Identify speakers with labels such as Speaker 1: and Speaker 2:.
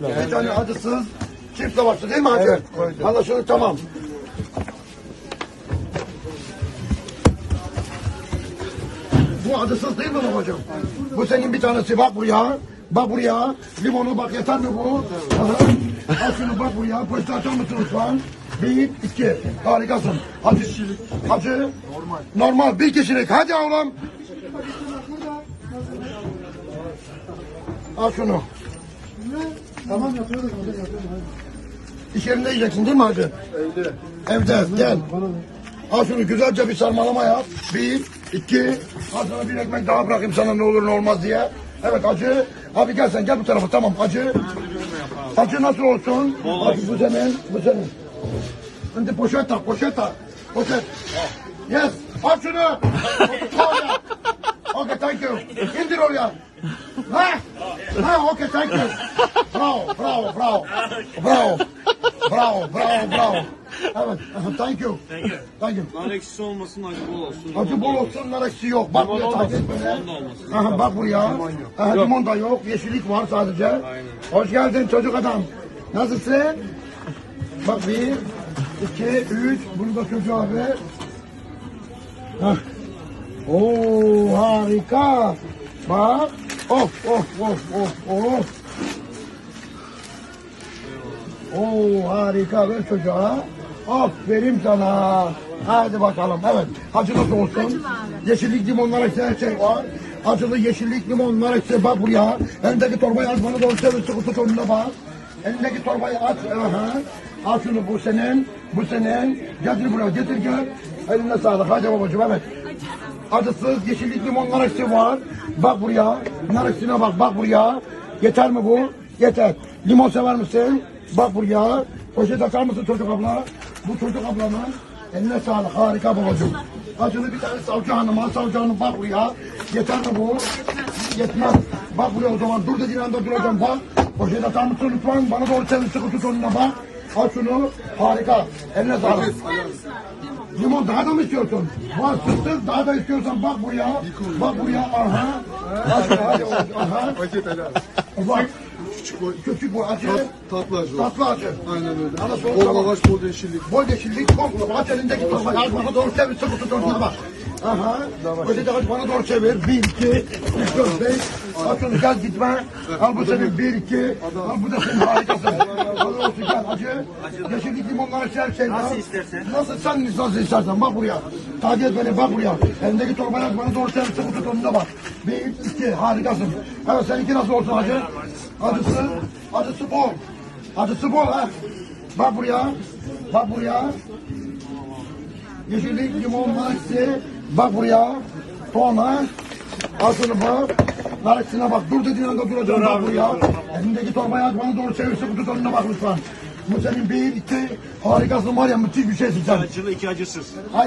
Speaker 1: Bir tane acısız çift savaşçı değil mi hacı?
Speaker 2: Evet, koydum.
Speaker 1: Anlaşıldı tamam. Bu acısız değil mi babacığım? Bu senin bir tanesi bak buraya. Bak buraya. Limonu bak yeter mi bu? Aha. Al şunu bak buraya. Poşeti açar mısın lütfen? Bir, iki. Harikasın. Acı. Acı. Normal. Normal. Bir kişilik. Hadi oğlum. Al şunu.
Speaker 2: Tamam yapıyoruz. Hadi yapıyoruz.
Speaker 1: İş yerinde yiyeceksin değil mi hacı?
Speaker 2: Evde.
Speaker 1: Evde gel. Al şunu güzelce bir sarmalama yap. Bir, iki. Al sana bir ekmek daha bırakayım sana ne olur ne olmaz diye. Evet acı. Abi gel sen gel bu tarafa tamam acı. Acı nasıl olsun? Acı bu senin, bu senin. Şimdi poşet tak, poşet tak. Poşet. Yes. Al şunu. okay, thank you. İndir oraya. Ha? Ha, okay, thank you. Bravo, bravo, bravo. Bravo. Bravo, bravo, bravo. Evet, thank you.
Speaker 3: Thank you.
Speaker 1: Thank you.
Speaker 3: Nar ekşisi olmasın, acı bol olsun.
Speaker 1: Acı bol olsun, nar ekşi yok. Bak buraya takip et.
Speaker 3: Limon olmasın.
Speaker 1: Aha, bak buraya. Aha, limon da yok, yeşillik var sadece. Hoş geldin çocuk adam. Nasılsın? Bak bir, iki, üç. Bunu da çocuğa ver. Hah. Oo harika. Bak. Of of of of of. Oo harika ver çocuğa. Aferin sana. Hadi bakalım. Evet. Acı nasıl olsun? Yeşillik limonlar ekşi her şey var. Acılı yeşillik limonlar ekşi bak buraya. Elindeki torbayı aç bana doğru çevir sıkı tut önüne bak. Elindeki torbayı aç. Aha. Al şunu bu senin. Bu senin. Getir buraya getir gel. Eline sağlık. Hadi babacığım evet. Acısız yeşillik limonlar ekşi var. Bak buraya. Nar ekşine bak. Bak buraya. Yeter mi bu? Yeter. Limon sever misin? Bak buraya. Poşet açar mısın çocuk abla? Bu çocuk ablanın eline sağlık. Harika babacığım. Acılı bir tane savcı hanıma. Savcı hanım bak buraya. Yeter mi bu? Yetmez. Bak buraya o zaman. Dur dediğin anda duracağım. Bak. Poşet açar mısın lütfen? Bana doğru çevir. Sıkı tut önüne bak. Al şunu. Harika. Eline sağlık. Limon daha da mı istiyorsun? Var fıstık daha da istiyorsan bak buraya. Bak buraya aha. Hadi hadi aha.
Speaker 2: Paket helal.
Speaker 1: Bak
Speaker 2: Küçük boy.
Speaker 1: küçük bu acı.
Speaker 2: Tat, tatlı acı.
Speaker 1: Tatlı acı.
Speaker 2: Aynen öyle.
Speaker 1: Ana soğuk
Speaker 2: Bol lavaş, bol yeşillik.
Speaker 1: Bol yeşillik komple. Aç elindeki torbayı al bana doğru çevir. Sıkı tut önüne bak. Aha. Öyle de aç bana doğru çevir. Bir, iki, üç, dört, beş. Onu gel gitme. Al bu senin bir, iki. Al bu da senin harikasın. Al olsun gel acı. Yeşillik limonlar her şey. Nasıl
Speaker 3: istersen.
Speaker 1: Nasıl sen nasıl istersen bak buraya. Takip et beni bak buraya. Elindeki torbayı bana doğru çevir. Sıkı tut önüne bak. Bir, iki harikasın. Evet seninki nasıl olsun acı? Acısı, acısı bol. Acısı bol ha. Bak buraya. Bak buraya. Yeşillik, limon, nariksi. Bak buraya. Al şunu bak. Nariksine bak. Dur dediğin anda duracağım. Bak buraya. Elindeki torbayı aç bana doğru çevirse kutu önüne bak lütfen. Bu senin bir, iki. Harikasın var ya müthiş bir şeysin sen.
Speaker 3: Acılı iki acısız.
Speaker 1: Hayır.